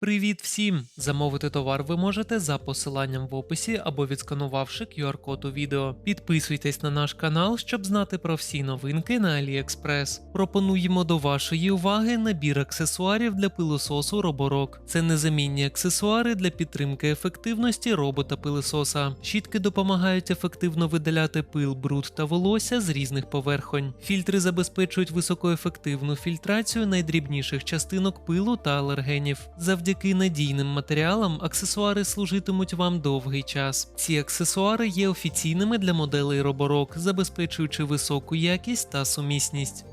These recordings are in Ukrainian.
Привіт всім! Замовити товар ви можете за посиланням в описі або відсканувавши QR-код у відео. Підписуйтесь на наш канал, щоб знати про всі новинки на AliExpress. Пропонуємо до вашої уваги набір аксесуарів для пилососу Роборок. Це незамінні аксесуари для підтримки ефективності робота-пилососа. Щітки допомагають ефективно видаляти пил, бруд та волосся з різних поверхонь. Фільтри забезпечують високоефективну фільтрацію найдрібніших частинок пилу та алергенів. Завдяки надійним матеріалам аксесуари служитимуть вам довгий час. Ці аксесуари є офіційними для моделей Роборок, забезпечуючи високу якість та сумісність.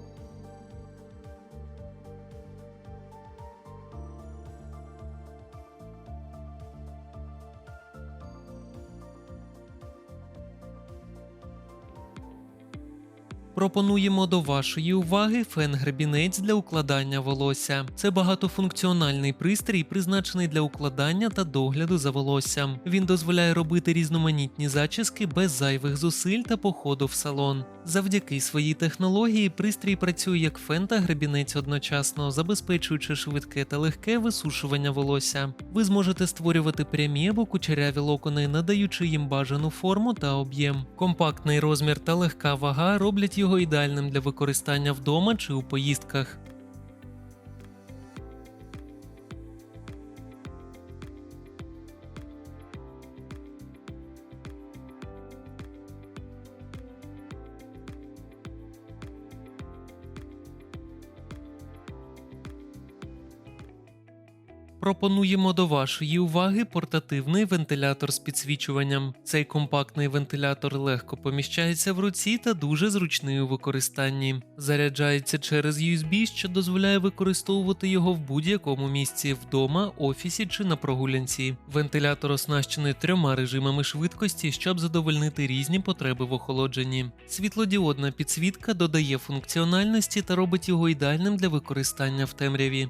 Пропонуємо до вашої уваги фен-гребінець для укладання волосся. Це багатофункціональний пристрій, призначений для укладання та догляду за волоссям. Він дозволяє робити різноманітні зачіски без зайвих зусиль та походу в салон. Завдяки своїй технології пристрій працює як фен та гребінець одночасно, забезпечуючи швидке та легке висушування волосся. Ви зможете створювати прямі або кучеряві локони, надаючи їм бажану форму та об'єм. Компактний розмір та легка вага роблять його ідеальним для використання вдома чи у поїздках. Пропонуємо до вашої уваги портативний вентилятор з підсвічуванням. Цей компактний вентилятор легко поміщається в руці та дуже зручний у використанні. Заряджається через USB, що дозволяє використовувати його в будь-якому місці вдома, офісі чи на прогулянці. Вентилятор оснащений трьома режимами швидкості, щоб задовольнити різні потреби в охолодженні. Світлодіодна підсвітка додає функціональності та робить його ідеальним для використання в темряві.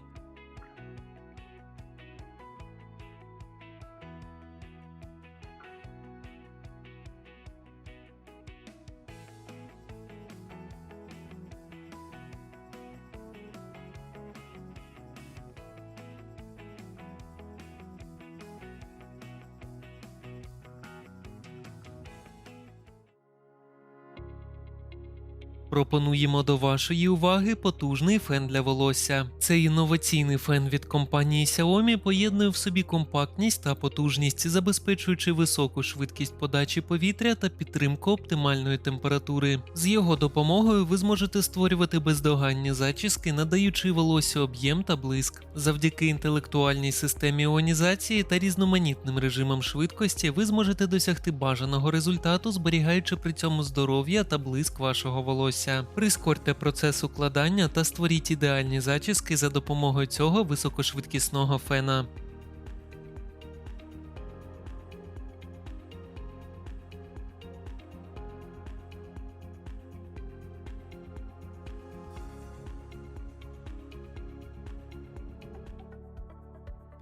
Пропонуємо до вашої уваги потужний фен для волосся. Цей інноваційний фен від компанії Xiaomi поєднує в собі компактність та потужність, забезпечуючи високу швидкість подачі повітря та підтримку оптимальної температури. З його допомогою ви зможете створювати бездоганні зачіски, надаючи волосю об'єм та блиск. Завдяки інтелектуальній системі іонізації та різноманітним режимам швидкості ви зможете досягти бажаного результату, зберігаючи при цьому здоров'я та блиск вашого волосся. Прискорте процес укладання та створіть ідеальні зачіски за допомогою цього високошвидкісного фена.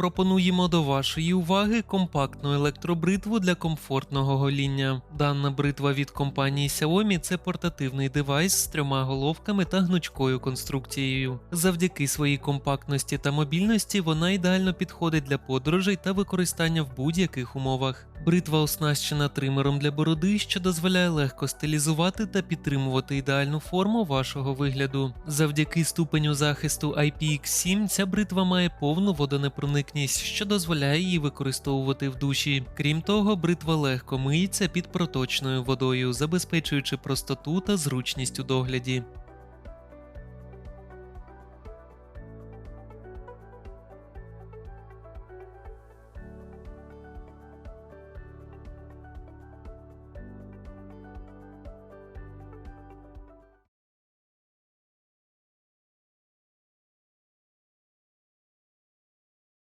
Пропонуємо до вашої уваги компактну електробритву для комфортного гоління. Дана бритва від компанії Xiaomi це портативний девайс з трьома головками та гнучкою конструкцією. Завдяки своїй компактності та мобільності вона ідеально підходить для подорожей та використання в будь-яких умовах. Бритва оснащена тримером для бороди, що дозволяє легко стилізувати та підтримувати ідеальну форму вашого вигляду. Завдяки ступеню захисту IPX7 ця бритва має повну водонепроникність, що дозволяє її використовувати в душі. Крім того, бритва легко миється під проточною водою, забезпечуючи простоту та зручність у догляді.